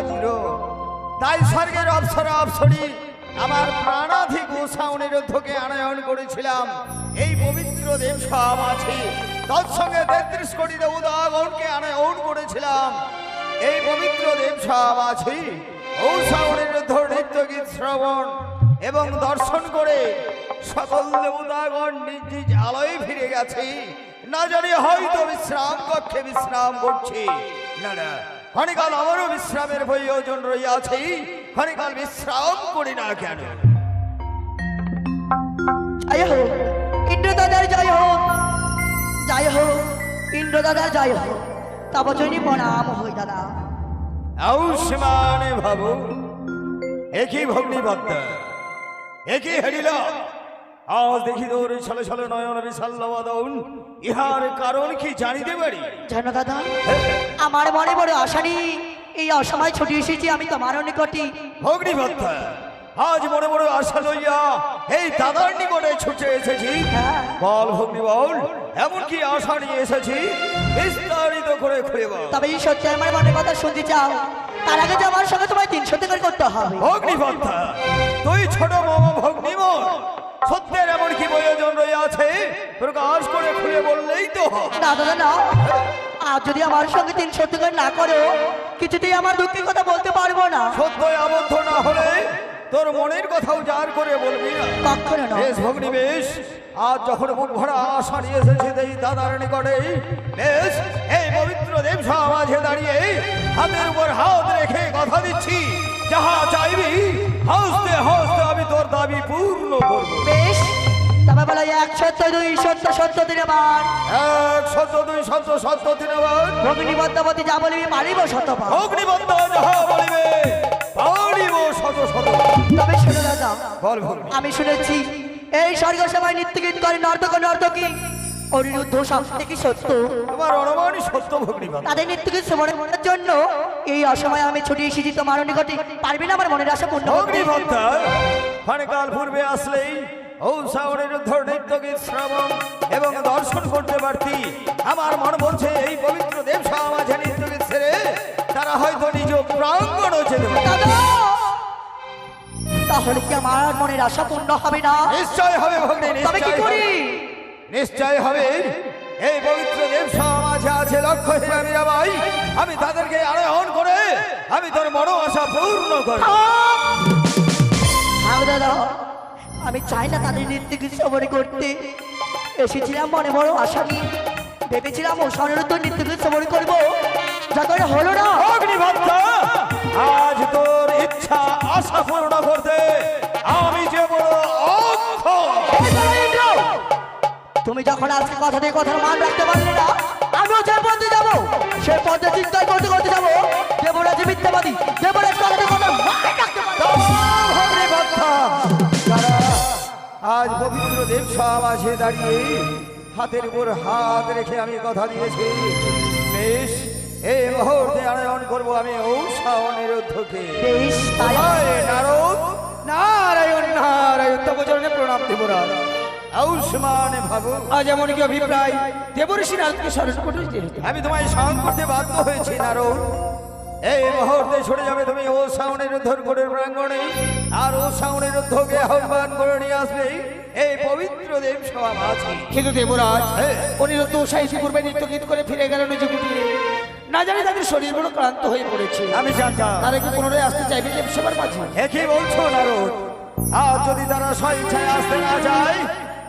ইন্দ্র তাই স্বর্গের অপসরা অপসরী আমার প্রাণাধি গোসাউনের অধ্যকে আনয়ন করেছিলাম। এই পবিত্র দেব সব আছে তৎসঙ্গে তেত্রিশ কোটি দেবতাগণকে আনয়ন করেছিলাম। এই পবিত্র দেব সব আছে ঔষাউনের অধ্য নৃত্য গীত শ্রবণ এবং দর্শন করে সকল দেবতাগণ নিজ নিজ আলোয় ফিরে গেছে। না জানি হয়তো বিশ্রাম কক্ষে বিশ্রাম করছে। না না। ক্ষণিকাল আমারও বিশ্রামের প্রয়োজন রইয়াছে। ক্ষণিকাল বিশ্রাম করি না কেন? জয় হোক ইন্দ্র দাদার জয় হোক। জয় হোক ইন্দ্র দাদার জয় হোক। তবচনী প্রণাম হই দাদা। আউসমানে ভাবু একই ভগ্নিবদ্ধ একই হারিল আজ দেখি তোর ছলে ছলে নয়ন বিশাল্লবদন ইহার কারণ কি জানিতে পারি? জানো দাদা আমার মনে বড় আশা নেই। এই অসময় ছুটি এসেছি আমি তোমার নিকটে। ভগ্নিবদ্ধ আজ বড় বড় আশা লইয়া এই দাদার নিকটে ছুটে এসেছি। হ্যাঁ। বল ভগ্নি বল এমন কি আশা নিয়ে এসেছি? বিস্তারিত করে খুলে বল তবে এই সত্যি আমার মনে কথা শুনতে চাও। তার আগে যে আমার সঙ্গে তোমায় তিন সত্যি করতে হবে। ভগ্নিপন্থা তুই ছোট মামা ভগ্নিমন সত্যের এমন কি প্রয়োজন রয়েছে প্রকাশ করে খুলে বললেই তো। না দাদা না। আর যদি আমার সঙ্গে তিন সত্যি না করো কিছুতেই আমার দুঃখের কথা বলতে পারব না। সত্যই আবদ্ধ না হলে তোর মনের কথাও জার করে বলবি বেশ ভগ্নি বেশ। আজ যখন মুখ ভরা আশা নিয়ে এসেছে এই দাদার নিকটে বেশ এই পবিত্র দেব মাঝে দাঁড়িয়ে হাতের উপর হাত রেখে কথা দিচ্ছি। যাহা চাইবি হাসতে হাসতে আমি তোর দাবি পূর্ণ করব। বেশ তবে বলো এক সত্য দুই সত্য সত্য দিনে মান এক সত্য দুই সত্য সত্য তিনবার ভগ্নী পদ্মাবতী যা বলিবি মারিব শতবার অগ্নিবদ্ধ যাহা বলিবে। শত শত তবে শুনে দাদা বল ভগ্নি আমি শুনেছি এই স্বর্গ করে নর্তক নর্তকী। অনিরুদ্ধ সব থেকে সত্য তোমার অনুমানই তাদের করার জন্য এই অসময়ে আমি ছুটি এসেছি তোমার নিকটে। পারবি না আমার মনের আশা পূর্ণ পূর্বে আসলেই শ্রবণ এবং দর্শন করতে পারতি। আমার মন বলছে এই পবিত্র দেব সমাজে নৃত্য গীত ছেড়ে তারা হয়তো নিজ প্রাঙ্গণ তাহলে কি আমার মনের আশা পূর্ণ হবে না? নিশ্চয় হবে ভগ্নি তবে কি নিশ্চয় করি? হবে। নিশ্চয় হবে। এই পবিত্র দেব সমাজে আছে লক্ষ্য হিরামি ভাই আমি তাদেরকে আরোহণ করে আমি তোর বড় আশা পূর্ণ হ্যাঁ দাদা আমি চাই না তাদের নৃত্য গীত শ্রবণ করতে। এসেছিলাম মনে বড় আশা নিয়ে। ভেবেছিলাম ও স্বনিরুদ্ধ নৃত্য গীত শ্রবণ করব। যখন হলো না। অগ্নিভক্ত আজ তোর ইচ্ছা আশা পূর্ণ করতে আমি যে বড়! তুমি যখন আজকে কথা দিয়ে কথার মান রাখতে পারলে না আমিও যে পথে যাব সে পথে চিন্তায় করতে করতে যাব। দেবরাজ মিথ্যাবাদী দেবরাজ কথা দিয়ে কথার মান রাখতে আজ পবিত্র দেব সমাজে দাঁড়িয়ে হাতের উপর হাত রেখে আমি কথা দিয়েছি। বেশ। এই মুহূর্তে আনয়ন করব আমি জয় নারদ নারায়ণ নারায়ণ তব চরণে প্রণাম দেবরাজ আউষ্মান ভাবু আজ এমন কি অভিপ্রায় দেবঋষি নারদকে স্মরণ করে আমি তোমায় স্মরণ করতে বাধ্য হয়েছি নারদ। এই মুহূর্তে ছড়ে যাবে তুমি ও সাউনের উদ্ধরগড়ের প্রাঙ্গণে আর ও সাউনের উদ্ধকে আহ্বান করে নিয়ে আসবে এই পবিত্র দেব সভা আছে কিন্তু দেবরাজ হ্যাঁ। অনিরুদ্ধ সাহিত্য পূর্বে নৃত্য গীত করে ফিরে গেল নিজ কুটিরে না জানি তাদের শরীর বড় ক্লান্ত হয়ে পড়েছে। আমি জানতাম। তারা কি পুনরায় আসতে চাইবে যে সবার মাঝে? একই বলছো নারদ? আর যদি তারা স্বইচ্ছায় আসতে না চায়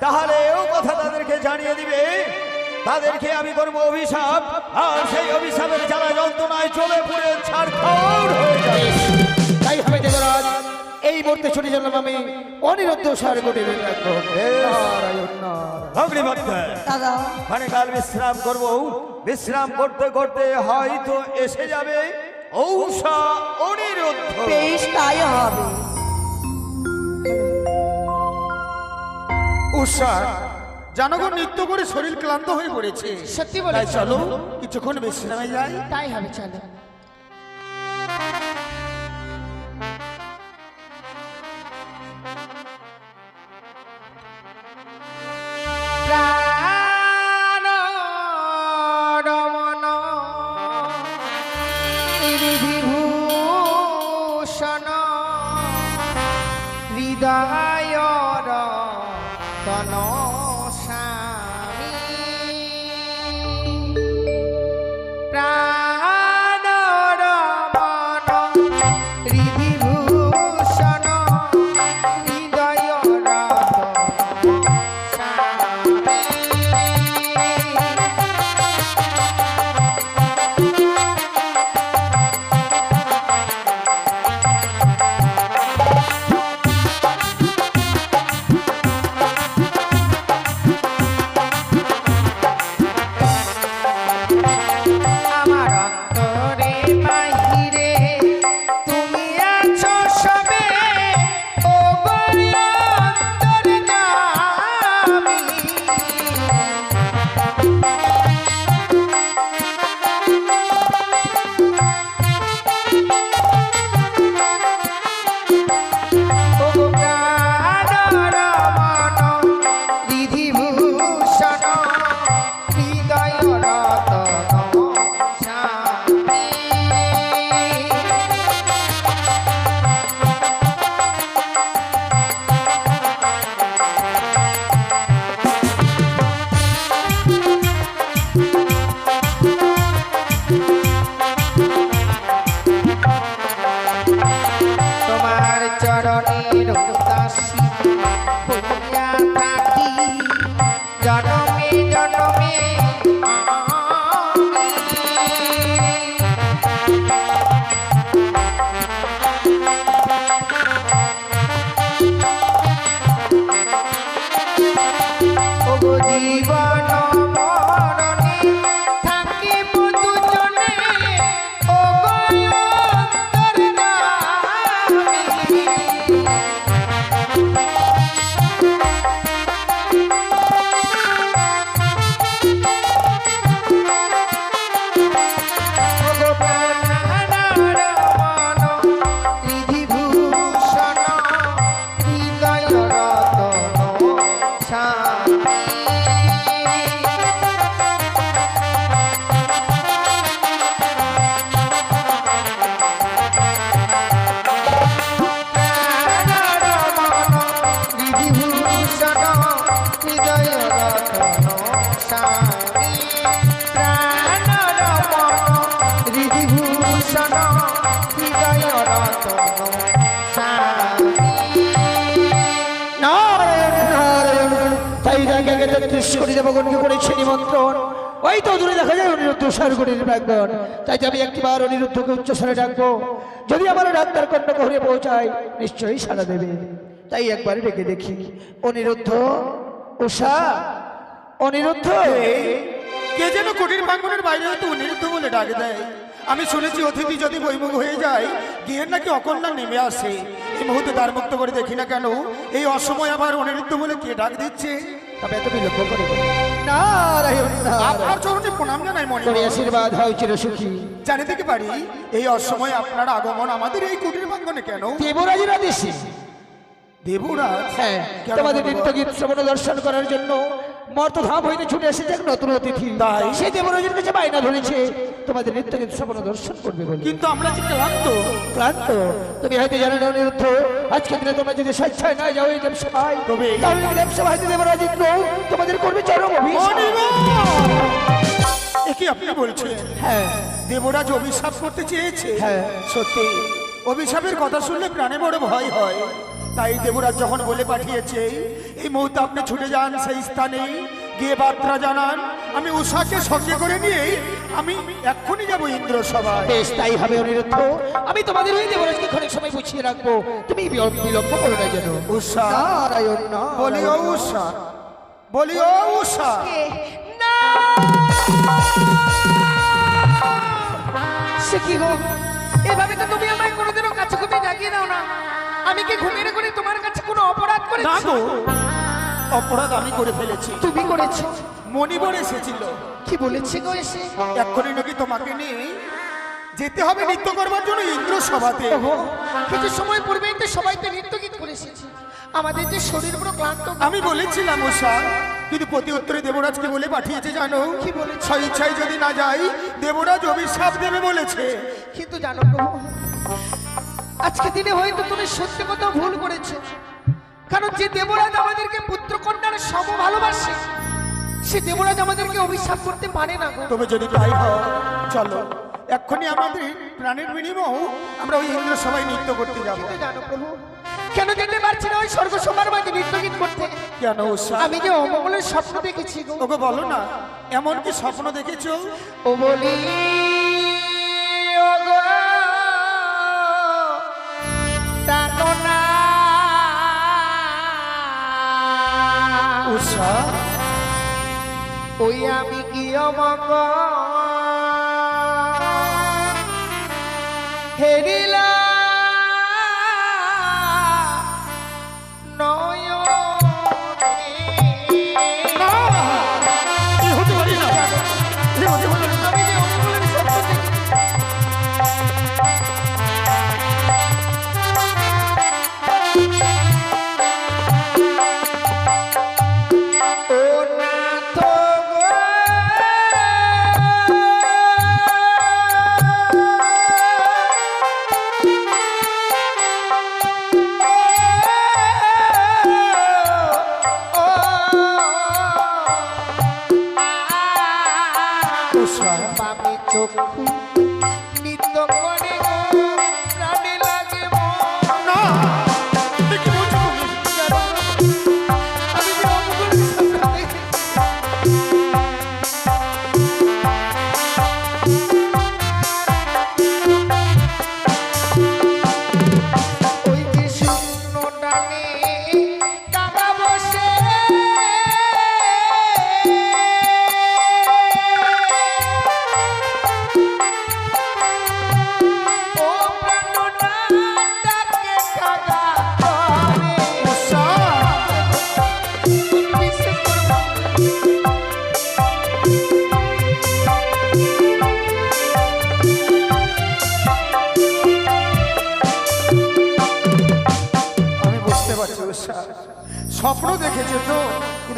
তাহলে এও কথা তাদেরকে জানিয়ে দিবে। তাদেরকে আমি করব অভিশাপ আর সেই অভিশাপের যারা যন্ত্রণায় চলে পড়ে ছাড় হয়ে যাবে। তাই হবে দেবরাজ। এই মুহূর্তে ছুটি জানলাম আমি অনিরুদ্ধ সার দাদা। মানে কাল বিশ্রাম করব। বিশ্রাম করতে করতে হয়তো এসে যাবে ঔষা অনিরুদ্ধ। বেশ তাই হবে। উষা জনগণ নৃত্য করে শরীর ক্লান্ত হয়ে পড়েছে। সত্যি বলে চলো কিছুক্ষণ বিশ্রামে যাই। তাই হবে চলো। প্রাণ বিভূষণ হৃদয় জীবন হৃদয় রতন স্বামী। প্রাণার তো দূরে দেখা যায় অনিরুদ্ধ স্বর্গণের প্রাঙ্গণ তাই আমি একটিবার অনিরুদ্ধকে উচ্চস্বরে ডাকবো যদি আমার ডাক্তার কন্যা ঘরে পৌঁছায় নিশ্চয়ই সাড়া দেবে তাই একবার ডেকে দেখি অনিরুদ্ধ উষা অনিরুদ্ধ। কে যেন কুটির প্রাঙ্গনের বাইরে হয়তো অনিরুদ্ধ বলে ডাকে দেয়। আমি শুনেছি অতিথি যদি বৈমুখ হয়ে যায় গিয়ে নাকি অকন্যা নেমে আসে। এই মুহূর্তে দ্বার মুক্ত করে দেখি না কেন এই অসময় আবার অনিরুদ্ধ বলে কে ডাক দিচ্ছে? তবে এত বিলম্ব করে বলো। নারায়ণ নারায়ণ। আপনার চরণে প্রণাম জানাই মনে আশীর্বাদ হয় চিরসুখী। জানে থেকে পারি এই অসময়ে আপনার আগমন আমাদের এই কুটির প্রাঙ্গনে কেন? দেবরাজের আদেশে। দেবরাজ হ্যাঁ তোমাদের বলো? নৃত্য গীত শ্রবণ দর্শন করার জন্য মর্তধাম হইতে ছুটে এসেছে এক নতুন অতিথি। তাই? সেই দেবরাজের কাছে বায়না ধরেছে তোমাদের নৃত্য গীত শ্রবণ দর্শন করবে বলে। কিন্তু আমরা যে ক্লান্ত। ক্লান্ত? তুমি হয়তো জানো না অনিরুদ্ধ আজকে দিনে তোমরা যদি স্বেচ্ছায় না যাও এই দেবসভায় তবে? তাহলে দেবসভায় দেবরাজ তোমাদের করবে চরম অভিশাপ। আপনি বলছেন? হ্যাঁ। দেবরাজ অভিশাপ করতে চেয়েছে? হ্যাঁ। সত্যি? অভিশাপের কথা শুনলে প্রাণে বড় ভয় হয়। তাই দেবরাজ যখন বলে পাঠিয়েছে এই মুহূর্তে আপনি ছুটে যান সেই স্থানে। গিয়ে বার্তা জানান আমি উষাকে সঙ্গে করে নিয়ে আমি এক্ষুনি যাব ইন্দ্র সভায় বেশ তাই হবে অনিরুদ্ধ। আমি তোমাদের ওই দেবরাজকে ক্ষণিক সময় বুঝিয়ে রাখব। তুমি বিলম্ব বিলম্ব করো না যেন। উষা নারায়ণ বলি ও। উষা বলি ও উষা সে কি গো? এভাবে তো তুমি আমায় কোনোদিনও কাছে ঘুমিয়ে জাগিয়ে দাও না। আমি কি ঘুমিয়ে করে তোমার কাছে কোনো অপরাধ না করেছি গো অপরাধ আমি করে ফেলেছি। তুমি করেছ। মণিবর এসেছিল। কি বলেছে গো এসে? এক্ষুনি নাকি তোমাকে নিয়ে যেতে হবে নৃত্য করবার জন্য ইন্দ্র সভাতে। কিছু সময় পূর্বেই তো সবাই তো নৃত্য গীত করে এসেছি আমাদের যে শরীর পুরো ক্লান্ত। আমি বলেছিলাম উষা কিন্তু প্রতি উত্তরে দেবরাজকে বলে পাঠিয়েছে জানো? কি বলেছে? স্বইচ্ছায় যদি না যাই দেবরাজ অভিশাপ দেবে বলেছে। কিন্তু জানো প্রভু আজকে দিনে হয়তো তুমি সত্যি কথা ভুল করেছ। কারণ যে দেবরাজ আমাদেরকে পুত্র কন্যার সম ভালোবাসে সে দেবরাজ আমাদেরকে অভিশাপ করতে পারে না গো। তবে যদি তাই হয় চলো এক্ষুনি আমাদের প্রাণের বিনিময় আমরা ওই ইন্দ্র সবাই নৃত্য করতে যাব। জানো প্রভু কেন যেতে পারছি না ওই স্বর্গ সবার মাঝে নৃত্য গীত করতে? কেন আমি যে অমঙ্গলের স্বপ্ন দেখেছি গো। ওকে বলো না এমন কি স্বপ্ন দেখেছ? ও বলি উৎসাহ ওই আমি কি অমঙ্গ হেরিলা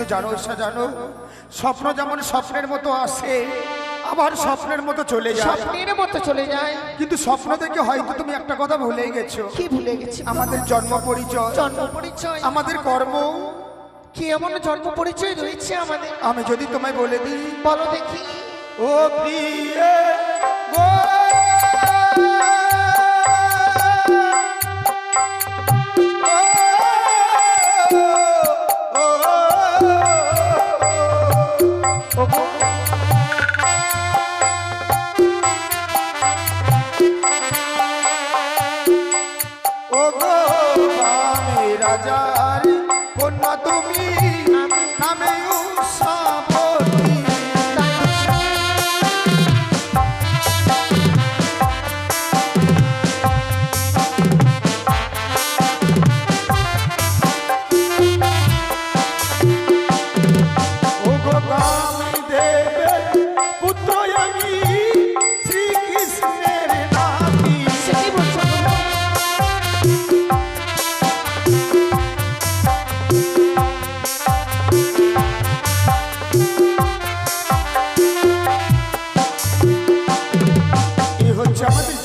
কিন্তু জানো উৎসাহ জানো স্বপ্ন যেমন স্বপ্নের মতো আসে আবার স্বপ্নের মতো চলে যায়। স্বপ্নের মতো চলে যায়। কিন্তু স্বপ্ন থেকে হয়তো তুমি একটা কথা ভুলেই গেছো। কি ভুলে গেছি? আমাদের জন্ম পরিচয়। জন্ম পরিচয়। আমাদের কর্ম। কি এমন জন্ম পরিচয় রয়েছে আমাদের? আমি যদি তোমায় বলে দিই বলো দেখি। ও প্রিয়ে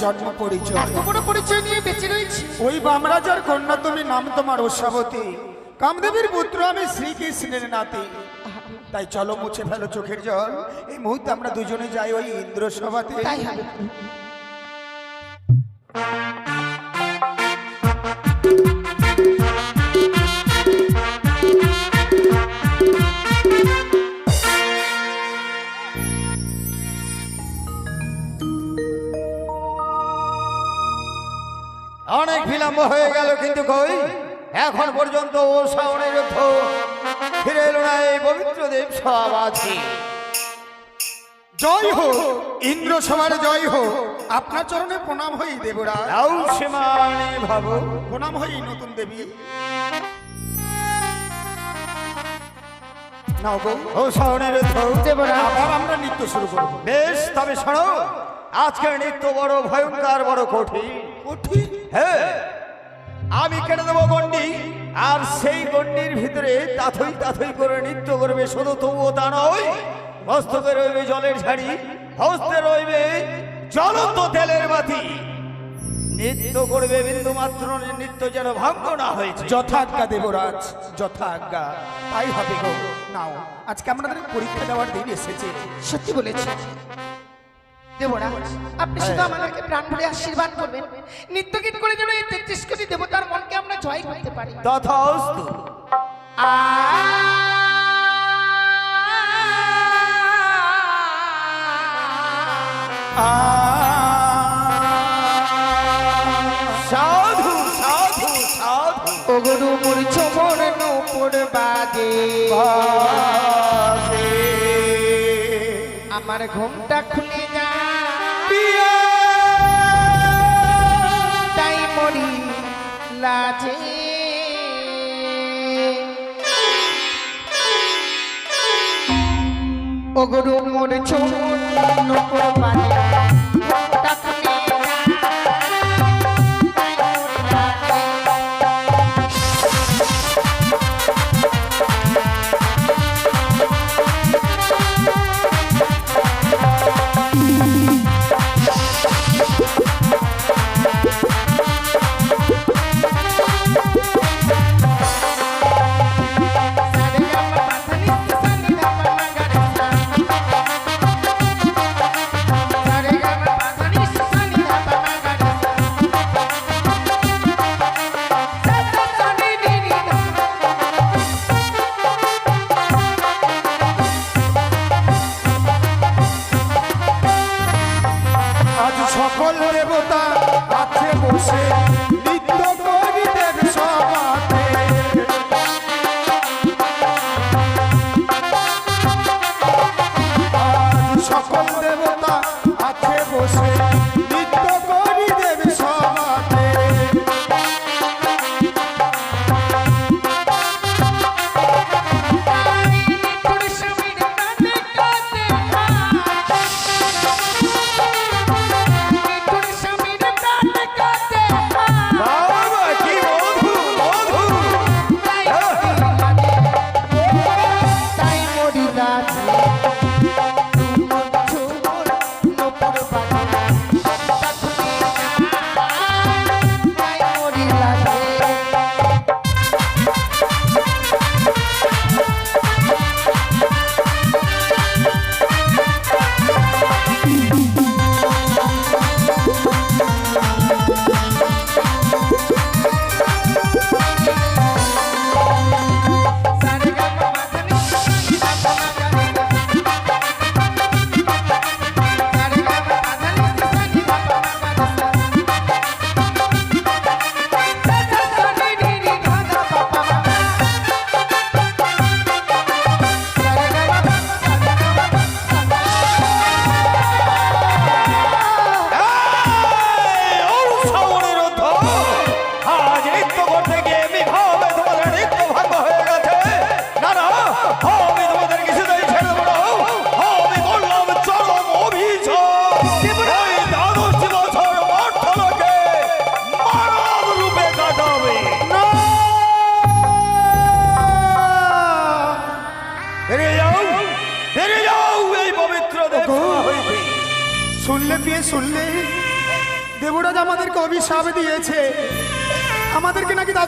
জন্ম পরিচয়। এত পরিচয় নিয়ে বেঁচে রয়েছি। ওই বামরাজার কন্যা তুমি নাম তোমার ওষাবতী কামদেবীর পুত্র আমি শ্রীকৃষ্ণের নাতি। তাই চলো মুছে ফেলো চোখের জল। এই মুহূর্তে আমরা দুজনে যাই ওই ইন্দ্র সভাতে তাই হবে। হয়ে গেল কিন্তু কই? এখন পর্যন্ত ও অনিরুদ্ধ ফিরে এলো না এই পবিত্র দেব সব আছে। জয় হো ইন্দ্র সভার জয় হো আপনার চরণে প্রণাম হই দেবরা ভাবো। প্রণাম হই নতুন দেবী। নাও গো। ও অনিরুদ্ধ দেবরা আবার আমরা নৃত্য শুরু করব। বেশ তবে শোনো আজকের নৃত্য বড় ভয়ঙ্কর বড় কঠিন। কঠিন? হ্যাঁ। আমি কেটে দেবো গন্ডি আর সেই গণ্ডির ভিতরে তাথই তাথই করে নৃত্য করবে, শুধু তবুও তা নয় মস্তকে রইবে জলের ঝাড়ি হস্তে রইবে জ্বলন্ত তেলের বাতি। নৃত্য করবে বিন্দু মাত্র নৃত্য যেন ভঙ্গ না হয়েছে। যথাজ্ঞা দেবরাজ, যথাজ্ঞা। তাই হবে গো। নাও, আজকে আমাদের পরীক্ষা দেওয়ার দিন এসেছে। সত্যি বলেছে। দেবরাজ আপনি শুধু আমাদেরকে প্রাণ ভরে আশীর্বাদ করবেন। করে যেন এই তেত্রিশ কোটি দেবতার মনকে আমরা জয় করতে পারি। তথাস্তু। সাধু সাধু সাধু। ওগরু মোর চমর নূপুর বাজে। আমার ঘুমটা খুলে যা তাই ও গরু মোর ছোট নূপুর বাজে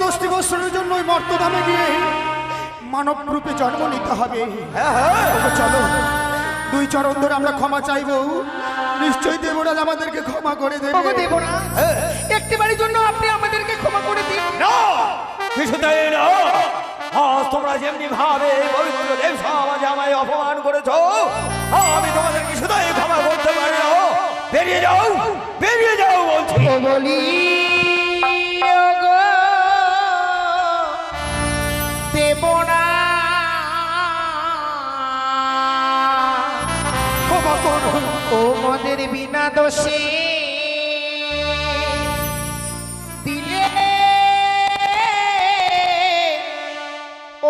দ্বাদশটি বৎসরের জন্য ওই মর্তধামে গিয়ে মানব রূপে জন্ম নিতে হবে। হ্যাঁ, হ্যাঁ। চলো দুই চরণ ধরে আমরা ক্ষমা চাইব। নিশ্চয়ই দেবরাজ আমাদেরকে ক্ষমা করে দেবে। একটি বাড়ির জন্য আপনি আমাদেরকে ক্ষমা করে দিন। না! কিছুতেই না! আজ তোমরা যেমনি ভাবে এই পবিত্র দেব সমাজ আমায় অপমান করেছ আমি তোমাদের কিছুতেই ক্ষমা করতে পারি না বেরিয়ে যাও বেরিয়ে যাও বলছি। ও মদের বিনা দোষে। দিলে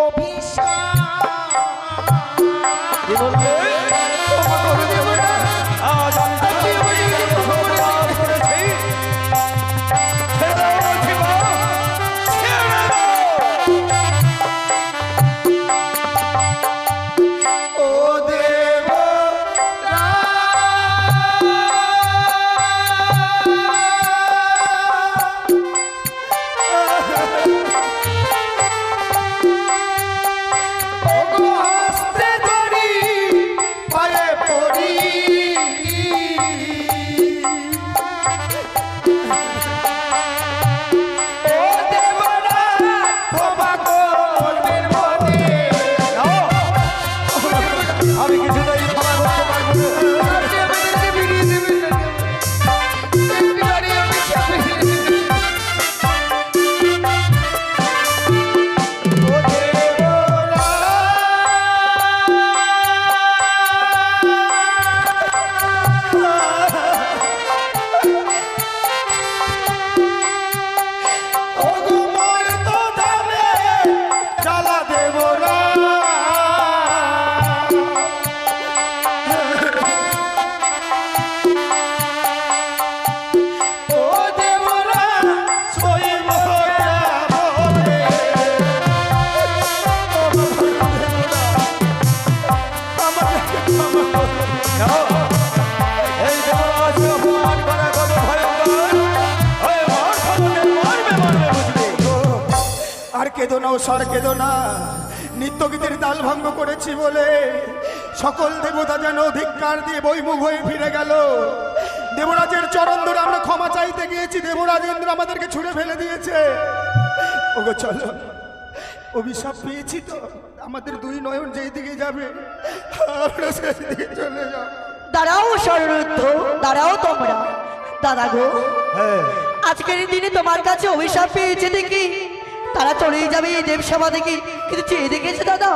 অভিশাপ। সকল দেবতা যেন ধিক্কার দিয়ে বইমুখ হয়ে ফিরে গেল। দেবরাজের চরণ ধরে আমরা ক্ষমা চাইতে গিয়েছি। দেবরাজ ইন্দ্র আমাদেরকে ছুঁড়ে ফেলে দিয়েছে। ওগো চলো অভিশাপ পেয়েছি তো। আমাদের দুই নয়ন যেই দিকে যাবে আমরা সেই দিকে চলে যাব। দাঁড়াও শরণার্থ দাঁড়াও তোমরা। দাদা গো হ্যাঁ। আজকের দিনে তোমার কাছে অভিশাপ পেয়েছে দেখি। তারা চলেই যাবে এই দেবসভা দেখি। কিন্তু চেয়ে দেখেছে দাদা?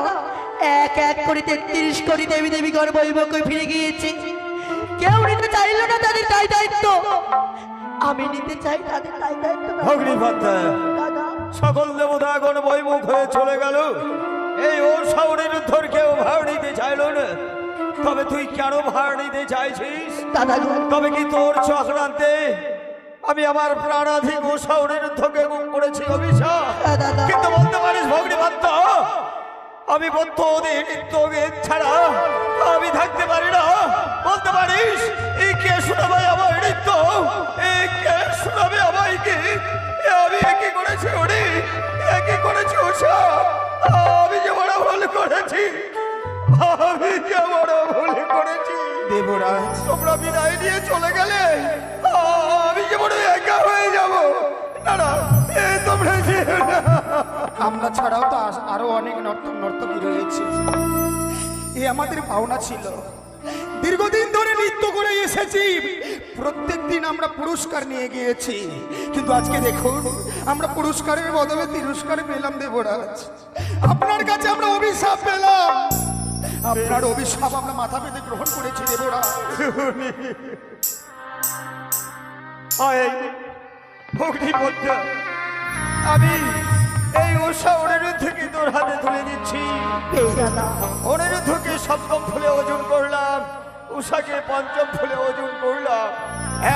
এক এক করে তেত্রিশ কোটি দেবী দেবী গণ বৈভব ফিরে গিয়েছে। কেউ নিতে চাইলো না তাদের তাই দায়িত্ব। আমি নিতে চাই তাদের তাই দায়িত্ব। সকল দেবতাগণ বৈমুখ হয়ে চলে গেল। এই ওর সাউরের উদ্ধর কেউ ভাড় নিতে চাইল না। তবে তুই কেন ভাড় নিতে চাইছিস? তবে কি তোর চক্রান্তে আমি আমার প্রাণাধিক ও সাউরের উদ্ধকে গুম করেছি অভিশাপ? কিন্তু বলতে পারিস ভগ্নিভক্ত আমি বদ্ধ ওদের নিত্যগীত ছাড়া আমি থাকতে পারি না। বলতে পারিস? এই কে শোনাবে আমার নৃত্য? এই কে শোনাবে আমায় কি আমি একই করেছি ওরে একই করেছি ওষা? আমি যে বড় ভুল করেছি আমি যে বড় ভুল করেছি। দেবরাজ। তোমরা বিদায় নিয়ে চলে গেলে আমি যে বড় একা হয়ে যাব। না না এ তোমরা যেও না। আমরা ছাড়াও তো আরও অনেক নর্তক নর্তকী রয়েছে। এ আমাদের পাওনা ছিল। দীর্ঘদিন ধরে নৃত্য করে এসেছি। প্রত্যেক দিন আমরা পুরস্কার নিয়ে গিয়েছি। কিন্তু আজকে দেখুন, আমরা পুরস্কারের বদলে তিরস্কার পেলাম দেবরাজ। আপনার কাছে আমরা অভিশাপ পেলাম। আপনার অভিশাপ আমরা মাথা পেতে গ্রহণ করেছি দেবরাজ। আমি এই উষা অনিরুদ্ধকে তোর হাতে তুলে দিচ্ছি। অনিরুদ্ধকে সপ্তম ফুলে ওজন করলাম উষাকে পঞ্চম ফুলে ওজন করলাম।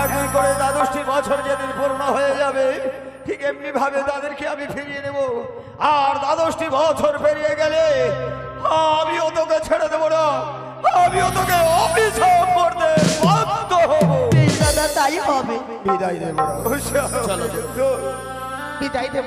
এক দুই করে দ্বাদশটি বছর যেদিন পূর্ণ হয়ে যাবে ঠিক এমনি ভাবে তাদেরকে আমি ফিরিয়ে নেব। আর দ্বাদশটি বছর পেরিয়ে গেলে আমিও তোকে ছেড়ে দেবো না আমিও তোকে অভিশাপ করতে বাধ্য হব। দাদা তাই হবে। বিদায় দেবরাজ বিদায় দেব।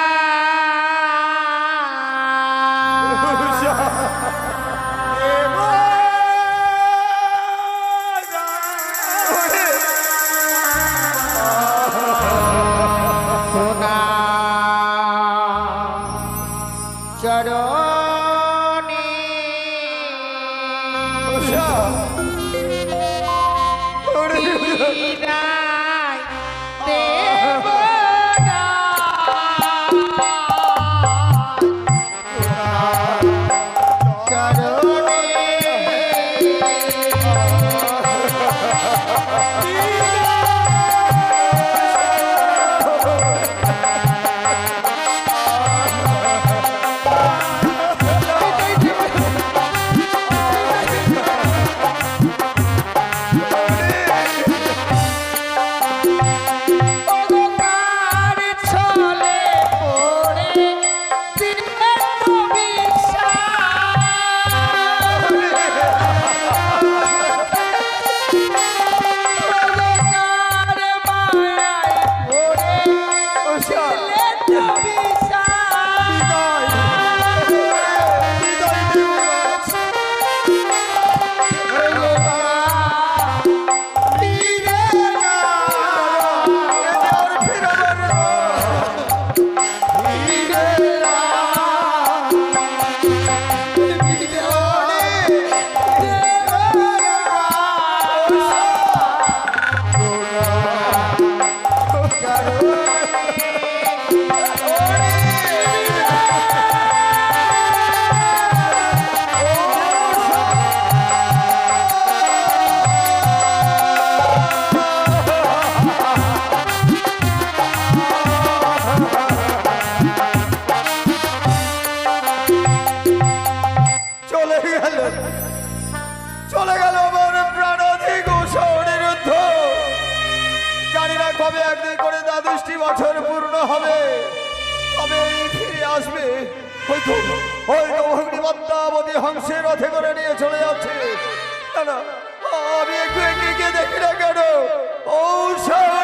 কমলাবতী হংসের রথে করে নিয়ে চলে যাচ্ছে। আমি একটু এগিয়ে দেখি না কেন? ঔষধ!